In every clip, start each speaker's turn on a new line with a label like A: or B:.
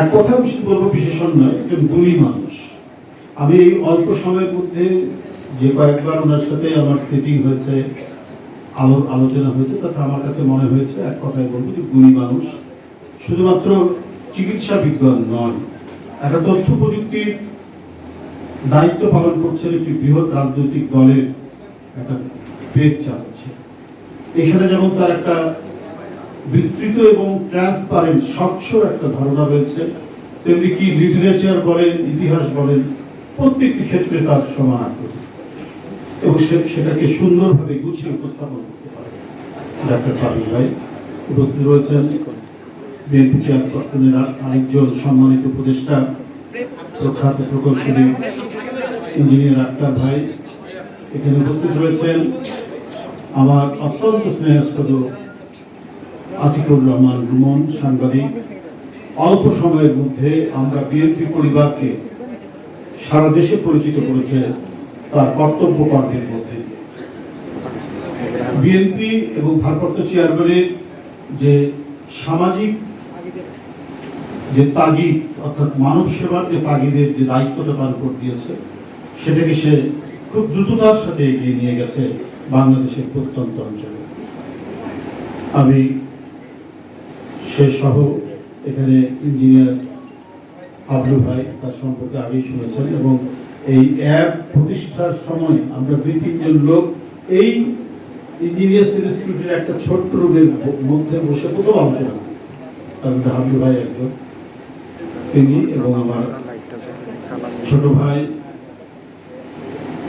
A: এক কথা শুধু বলব বিশেষণ নয়, একজন গুণী মানুষ। আমি এই অল্প সময়ের মধ্যে যে কয়েকবার ওনার সাথে আমার সিটিং হয়েছে, আলো আলোচনা হয়েছে তাতে আমার কাছে মনে হয়েছে, এক কথায় বলব যে গুণী মানুষ শুধুমাত্র চিকিৎসা বিজ্ঞান নয়, একটা তথ্য প্রযুক্তির দায়িত্ব পালন করছেন একটি বৃহৎ রাজনৈতিক দলের একটা পেট চালাচ্ছে এখানে যেমন তার একটা বিস্তৃত এবং ট্রান্সপারেন্ট স্বচ্ছ একটা ধারণা রয়েছে। তেমনি কি লিটারেচার বলেন, ইতিহাস বলেন, প্রত্যেকটি ক্ষেত্রে তার সমান আগ্রহ এবং সেটাকে সুন্দরভাবে গুছিয়ে উপস্থাপন করতে পারে। ডাক্তার পাবি ভাই উপস্থিত রয়েছেন। বিএনপি চেয়ারপারসনের আরেকজন সম্মানিত উপদেষ্টা, প্রখ্যাত প্রকৌশলী, ইঞ্জিনিয়ার আক্তার ভাই এখানে উপস্থিত রয়েছেন। আমার অত্যন্ত স্নেহাস্পদ আতিকুর রহমান রুমন সাংবাদিক। অল্প সময়ের মধ্যে আমরা বিএনপি পরিবারকে সারা দেশে পরিচিত করেছে তার কর্তব্য কর্মের মধ্যে। বিএনপি এবং ভারপ্রাপ্ত চেয়ারম্যানের যে সামাজিক যে তাগিদ, অর্থাৎ মানব সেবার যে তাগিদের যে দায়িত্বটা তার উপর দিয়েছে, সেটাকে সে খুব দ্রুততার সাথে এগিয়ে নিয়ে গেছে বাংলাদেশের প্রত্যন্ত অঞ্চলে। আমি সে সহ এখানে ইঞ্জিনিয়ার আবলু ভাই তার সম্পর্কে আগেই শুনেছেন এবং এই অ্যাপ প্রতিষ্ঠার সময় আমরা দুই, তিনজন লোক এই ইঞ্জিনিয়ার্স ইনস্টিটিউটের একটা ছোট্ট রুমের মধ্যে বসে প্রথম আলোচনা তার মধ্যে হাবলু ভাই একজন, তিনি এবং আমার ছোট ভাই,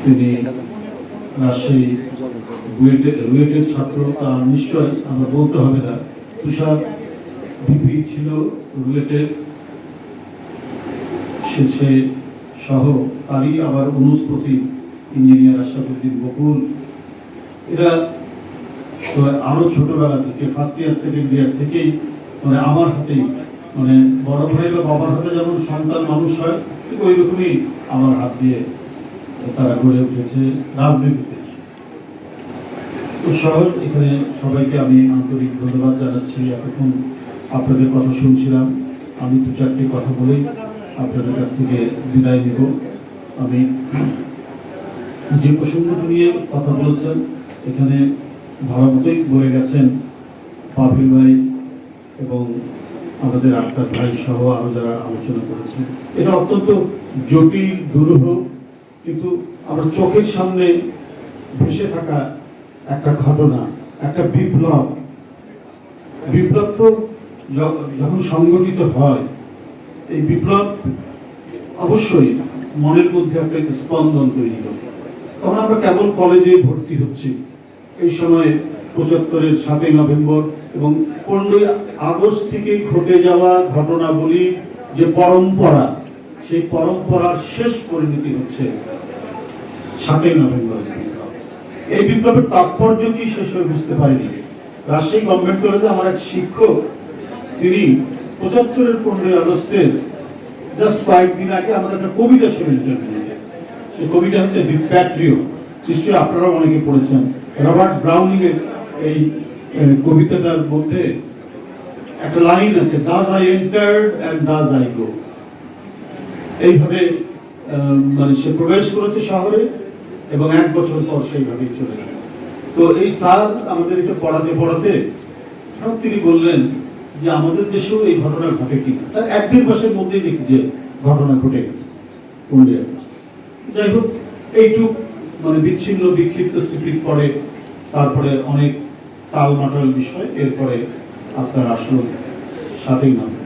A: তিনি রাজশাহী রুয়েটের ছাত্র, তার নিশ্চয় আমরা বলতে হবে না। তুষার ভিপি ছিল রুয়েটের সে সহ তারই আবার অনুস্পতি ইঞ্জিনিয়ার আশরাফুদ্দিন বকুল। এরা তো আরও ছোটবেলা থেকে ফার্স্ট ইয়ার সেকেন্ড ইয়ার থেকেই মানে আমার হাতেই মানে বড় ভাই বা বাবার হাতে যেমন সন্তান মানুষ হয়, ঠিক ওই রকমই আমার হাত দিয়ে তারা গড়ে উঠেছে রাজনীতিতে। তো সহজ, এখানে সবাইকে আমি আন্তরিক ধন্যবাদ জানাচ্ছি এতক্ষণ আপনাদের কথা শুনছিলাম। আমি দু চারটি কথা বলেই আপনাদের কাছ থেকে বিদায় নিব। আমি যে প্রসঙ্গটি নিয়ে কথা বলছেন, এখানে ভালো মতোই বলে গেছেন পাভিল ভাই এবং আমাদের আক্তার ভাই সহ আরও যারা আলোচনা করেছেন। এটা অত্যন্ত জটিল, দুরূহ, কিন্তু আমরা চোখের সামনে ভেসে থাকা একটা ঘটনা, একটা বিপ্লব। বিপ্লব তো যখন সংগঠিত হয়, এই বিপ্লব অবশ্যই মনের মধ্যে একটা স্পন্দন তৈরি করে। তখন আমরা কেবল কলেজে ভর্তি হচ্ছি। এই সময়ে পঁচাত্তরের সাতই নভেম্বর এবং পনেরোই আগস্ট থেকে ঘটে যাওয়া ঘটনাবলী যে পরম্পরা, সেই পরম্পরার শেষ পরিণতি হচ্ছে সাতই নভেম্বর। এই বিপ্লবের তাৎপর্য কি শেষ হয়ে বুঝতে পারিনি। রাজশাহী গভর্নমেন্ট কলেজে আমার এক শিক্ষক তিনি পঁচাত্তরের পনেরোই আগস্টের জাস্ট কয়েকদিন আগে আমাদের একটা কবিতা শুনে সেই কবিতা হচ্ছে দি প্যাট্রিও নিশ্চয়ই আপনারা অনেকে পড়েছেন। রবার্ট ব্রাউনিং এর এই কবিতাটার মধ্যে একটা লাইন আছে that's I entered and that's I go এইভাবে মানে সে প্রবেশ করেছে শহরে এবং এক বছর পর সেইভাবেই চলে গেল তো এই স্যার আমাদের এটা পড়াতে পড়াতে তিনি বললেন যে আমাদের দেশেও এই ঘটনা ঘটে কি তার এক দেড় মাসের মধ্যেই দেখি যে ঘটনা ঘটে গেছে পুরুলিয়া। যাই হোক, এইটুক মানে বিচ্ছিন্ন, বিক্ষিপ্ত স্মৃতির পরে তারপরে অনেক টালমাটাল বিষয়, এরপরে আপনার আসল সাথেই নভেম্বর